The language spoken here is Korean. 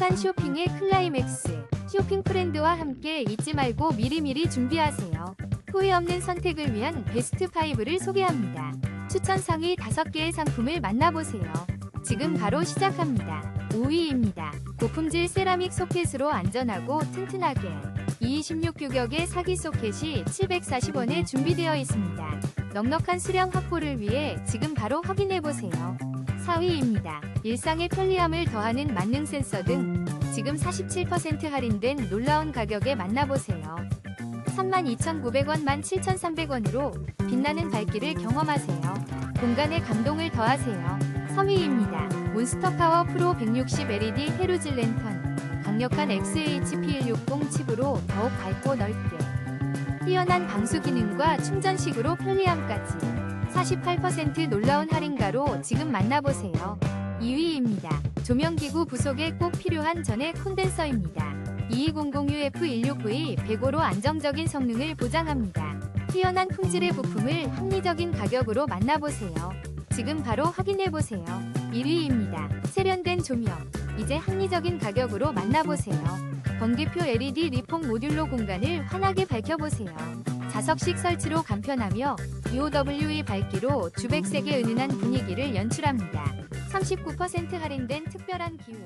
행복한 쇼핑의 클라이맥스. 쇼핑 프렌드와 함께 잊지 말고 미리미리 준비하세요. 후회 없는 선택을 위한 베스트 5를 소개합니다. 추천 상위 5개의 상품을 만나보세요. 지금 바로 시작합니다. 5위입니다. 고품질 세라믹 소켓으로 안전하고 튼튼하게 216 규격의 사기 소켓이 740원에 준비되어 있습니다. 넉넉한 수량 확보를 위해 지금 바로 확인해보세요. 4위입니다. 일상의 편리함을 더하는 만능 센서 등 지금 47% 할인된 놀라운 가격에 만나보세요. 32,900원 17,300원으로 빛나는 발길을 경험하세요. 공간에 감동을 더하세요. 3위입니다. 몬스터 파워 프로 160 LED 헤루질 랜턴 강력한 XHP160 칩으로 더욱 밝고 넓게 뛰어난 방수 기능과 충전식으로 편리함까지 48% 놀라운 할인가로 지금 만나보세요. 2위입니다. 조명기구 부속에 꼭 필요한 전의 콘덴서입니다. 2200UF16V 105로 안정적인 성능을 보장합니다. 뛰어난 품질의 부품을 합리적인 가격으로 만나보세요. 지금 바로 확인해보세요. 1위입니다. 세련된 조명. 이제 합리적인 가격으로 만나보세요. 번개표 LED 리폼 모듈로 공간을 환하게 밝혀보세요. 자석식 설치로 간편하며 UOWE 밝기로 주백색의 은은한 분위기를 연출합니다. 39% 할인된 특별한 기회.